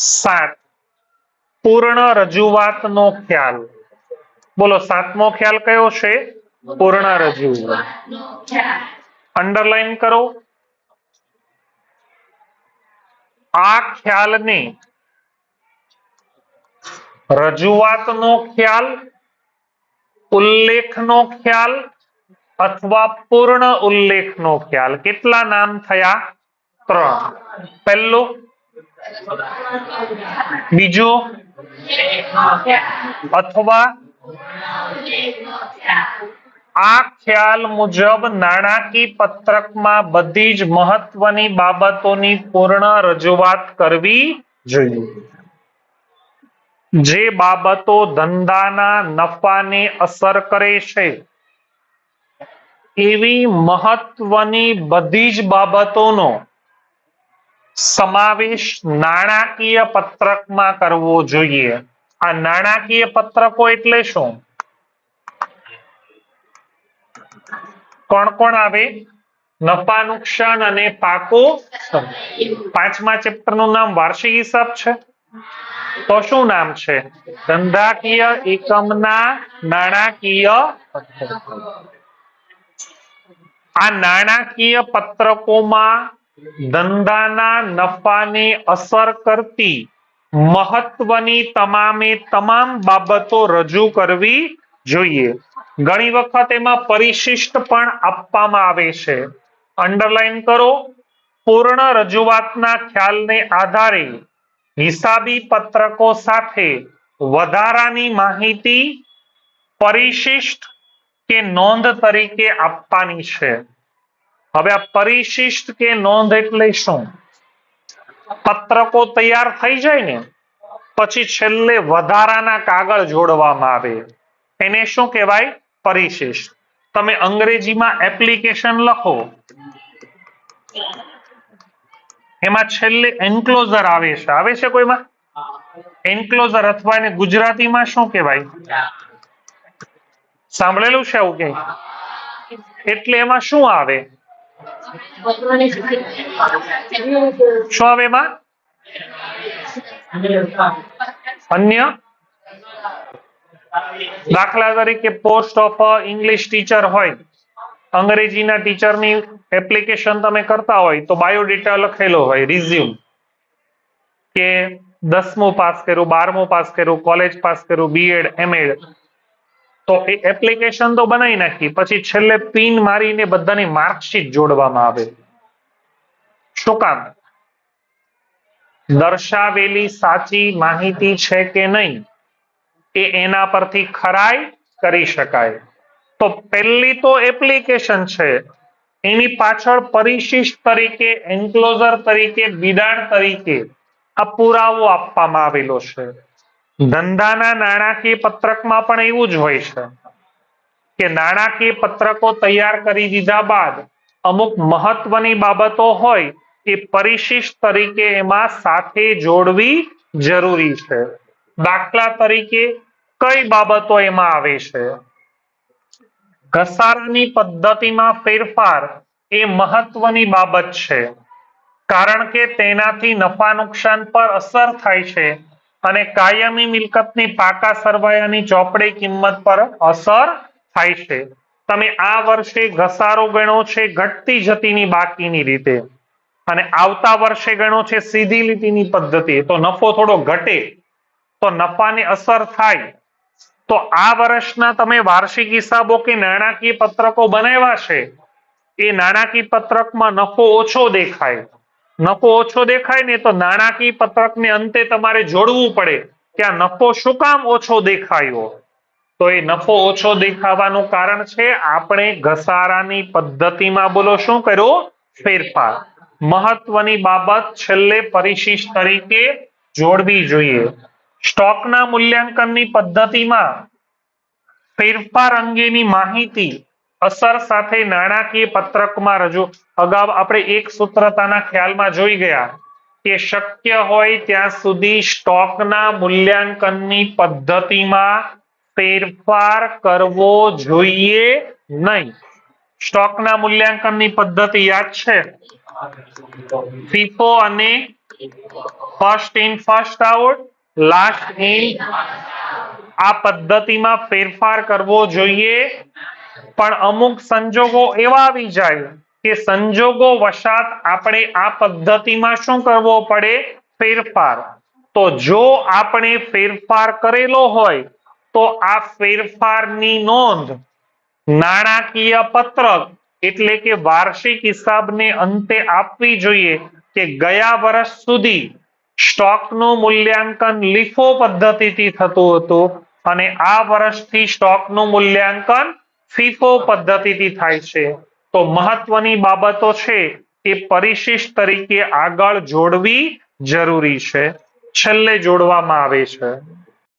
સાત પૂર્ણ રજૂઆતનો ખ્યાલ બોલો સાતમો ખ્યાલ કયો છે પૂર્ણ રજૂઆત અંડરલાઈન કરો આ ખ્યાલને રજૂઆતનો ખ્યાલ ઉલ્લેખનો ખ્યાલ અથવા પૂર્ણ ઉલ્લેખનો ખ્યાલ કેટલા નામ થયા ત્રણ પહેલું બીજો અથવા આ ખ્યાલ મુજબ નાણાકીય પત્રકમાં બધી જ મહત્વની બાબતોની પૂર્ણ રજૂઆત કરવી જોઈએ. જે બાબતો ધંધાના નફાને અસર કરે છે, એવી મહત્વની બધી જ બાબતોનો સમાવેશ નાણાકીય પત્રકમાં કરવો જોઈએ. આ નાણાકીય પત્રકો એટલે શું? કોણ કોણ આવે? નફા, નુકસાન અને પાકો પાંચમા ચેપ્ટરનું નામ વાર્ષિક હિસાબ છે. તો શું નામ છે? ધંધાકીય એકમના નાણાકીય આ નાણાકીય પત્રકોમાં ધંધાના નફાને અસર કરતી મહત્વની તમામે તમામ બાબતો રજૂ કરવી જોઈએ. ઘણી વખત એમાં પરિશિષ્ટ પણ આપવામાં આવે છે. અંડરલાઈન કરો, પૂર્ણ રજૂઆતના ખ્યાલને આધારે હિસાબી પત્રકો સાથે વધારાની માહિતી પરિશિષ્ટ કે નોંધ તરીકે આપવાની છે. હવે આ પરિશિષ્ટ કે નોંધ એટલે શું? પત્રકો તૈયાર થઈ જાય ને, પછી છેલ્લે વધારાના કાગળ જોડવામાં આવે. એને શું કહેવાય? પરિશિષ્ટ. તમે અંગ્રેજીમાં એપ્લિકેશન લખો. એમાં છેલ્લે એન્ક્લોઝર આવે છે. આવે છે કોઈમાં? એન્ક્લોઝર અથવા એને ગુજરાતીમાં શું કહેવાય? સાંભળેલું છે આવું કે એટલે એમાં શું આવે? શું આવે એમાં અન્ય દાખલા તરીકે પોસ્ટ ઓફ ઇંગ્લિશ ટીચર હોય, અંગ્રેજીના ટીચરની એપ્લિકેશન તમે કરતા હોય તો બાયોડેટા લખેલો હોય રિઝ્યુમ કે દસમું પાસ કર્યું, બારમું પાસ કર્યું કોલેજ પાસ કર્યું બીએડ એમએડ તો એપ્લિકેશન તો બનાવી નાખી. પછી છેલ્લે પિન મારીને બધાની માર્કશીટ જોડવામાં આવે. શું કામ? દર્શાવેલી સાચી માહિતી છે કે નહીં? એ એના પરથી ખરાઈ કરી શકાય. તો પહેલી તો એપ્લિકેશન છે. એની પાછળ પરિશિષ્ટ તરીકે એન્ક્લોઝર તરીકે બિડાણ તરીકે આ પુરાવો આપવામાં આવેલો છે. ધંધાના નાણાકીય પત્રકમાં પણ એવું જ હોય છે કે નાણાકીય પત્રકો તૈયાર કરી દીધા બાદ અમુક મહત્વની બાબતો હોય એ પરિશિષ્ટ તરીકે એમાં સાથે જોડવી જરૂરી છે. દાખલા તરીકે કઈ બાબતો એમાં આવે છે? ઘસારાની પદ્ધતિમાં ફેરફાર એ મહત્વની બાબત છે. કારણ કે તેનાથી નફા નુકસાન પર અસર થાય છે અને કાયમી મિલકતની પાકા સરવાયાની ચોપડી કિંમત પર અસર થાય છે. તમે આ વર્ષે ઘસારો ગણો છે ઘટતી જતીની બાકીની રીતે. અને આવતા વર્ષે ગણો છે સીધી લીટીની પદ્ધતિ. તો નફો થોડો ઘટે. તો નફાની અસર થાય. તો આ વર્ષના તમે વાર્ષિક હિસાબો કે નાણાકીય પત્રકો બનાવ્યા છે. એ નાણાકીય પત્રકમાં નફો ઓછો દેખાય. નફો ઓછો દેખાય ને તો નાણાકીય પત્રકને અંતે તમારે જોડવું પડે કે આ નફો શું કામ ઓછો દેખાયો? તો એ નફો ઓછો દેખાવાનું કારણ છે આપણે ઘસારાની પદ્ધતિમાં બોલો શું કર્યું? ફેરફાર. મહત્વની બાબત છેલ્લે પરિશિષ્ટ તરીકે જોડવી જોઈએ. સ્ટોકના મૂલ્યાંકનની પદ્ધતિમાં ફેરફાર અંગેની માહિતી અસર સાથે નાણાકીય પત્રકમાં રજૂ. અગાઉ આપણે એક સૂત્રતાના ખ્યાલમાં જોઈ ગયા કે શક્ય હોય ત્યાં સુધી સ્ટોકના મૂલ્યાંકનની પદ્ધતિમાં ફેરફાર કરવો જોઈએ નહીં. સ્ટોકના મૂલ્યાંકનની પદ્ધતિ યાદ છે? ફીફો અને first in, first out, last in. આ પદ્ધતિમાં ફેરફાર કરવો જોઈએ પણ અમુક સંજોગો એવા આવી જાય કે સંજોગો વશાત આપણે આ પદ્ધતિમાં શું કરવો પડે? ફેરફાર. તો જો આપણે ફેરફાર કરેલો હોય, તો આ ફેરફારની નોંધ નાણાકીય પત્રક એટલે કે વાર્ષિક હિસાબને અંતે આપવી જોઈએ કે ગયા વર્ષ સુધી સ્ટોકનું મૂલ્યાંકન લીફો પદ્ધતિથી થતું હતું અને આ વર્ષથી સ્ટોકનું મૂલ્યાંકન ફીફો પદ્ધતિથી થાય છે. તો મહત્વની બાબતો છે એ પરિશિષ્ટ તરીકે આગળ જોડવી જરૂરી છે. છેલ્લે જોડવામાં આવે છે.